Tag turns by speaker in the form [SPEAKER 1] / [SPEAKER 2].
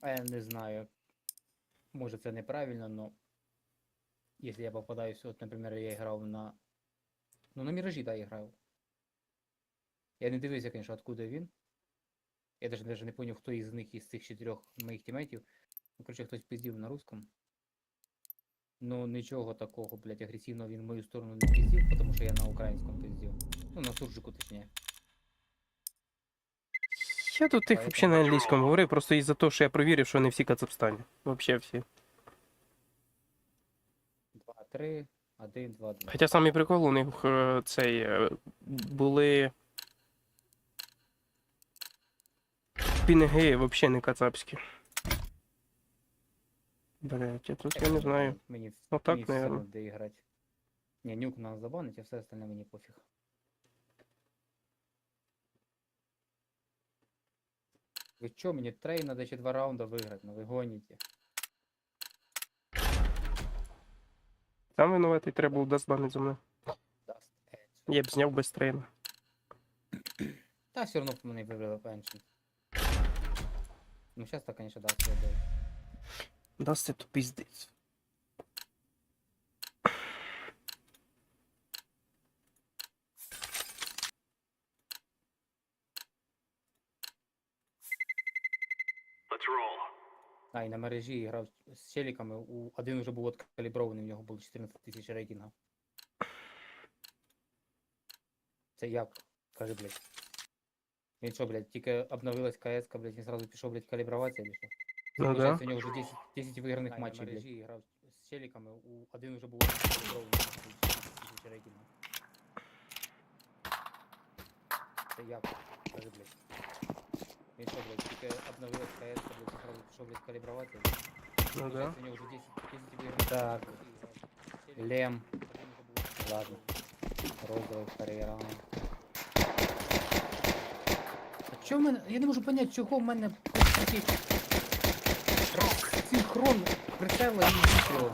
[SPEAKER 1] А я не знаю. Може це неправильно, но если я попадаюсь, вот, например, я играл на. Ну, на Миражі, да, я грав. Я не дивився, конечно, откуда він. Я даже, даже не понял, хто із них із цих чотирьох моїх тімейтів. Ну, короче, хтось пиздів на русском. Ну, нічого такого, блядь, агресивного він в мою сторону не пиздів, тому що я на українському пиздів. Ну, на суржику, точніше.
[SPEAKER 2] Я тут тих взагалі на англійському говорив, просто із-за того, що я провірив, що не всі Кацапстані. Вообще всі.
[SPEAKER 1] 2, 3, 1, 2, 2.
[SPEAKER 2] Хоча самий прикол у них е, цей е, були. Пінги взагалі не кацапські. Блять, я тут я не знаю.
[SPEAKER 1] Мені,
[SPEAKER 2] Ну, так,
[SPEAKER 1] мені все
[SPEAKER 2] наверно.
[SPEAKER 1] де грати. Не, нюк нас забанить, а все остальне мені пофіг. Ви чё, мені трейн надо ще два раунда виграти, ну ви гоніте.
[SPEAKER 2] Там винуватий треба було дазбанити за мною.
[SPEAKER 1] Даст Edge.
[SPEAKER 2] Я б зняв без трейна.
[SPEAKER 1] Та все одно б мене вибрали пеншн. Ну сейчас так, конечно, даст я
[SPEAKER 2] даю. Даст це то піздець.
[SPEAKER 1] А, і на мережі грав з челіками, у один уже був откалібрований, в нього було 14 тисяч рейтинга. Це як? Кажи, блядь. Він що, блядь, тільки обновилась КС, блядь, він сразу пішов, блядь, каліброватися чи що?
[SPEAKER 2] Ну да.
[SPEAKER 1] У нього вже 10, 10 виграних А, на матчів, блядь.
[SPEAKER 2] мережі
[SPEAKER 1] грав з челіками, у один уже був откалібрований, у нього було 14 тисяч рейтинга. Це як? Кажи, блядь. Він що, блядь, тільки обновилась КС, блядь, він сразу пішов, блядь, каліброватися.
[SPEAKER 2] Ну да.
[SPEAKER 1] У него уже 10, 10 выигрышей. Так. Лем. Ладно. Розовый второй раунд. А чё в мене? Я не можу понять, чого в мене такий синхрон прицела і відео.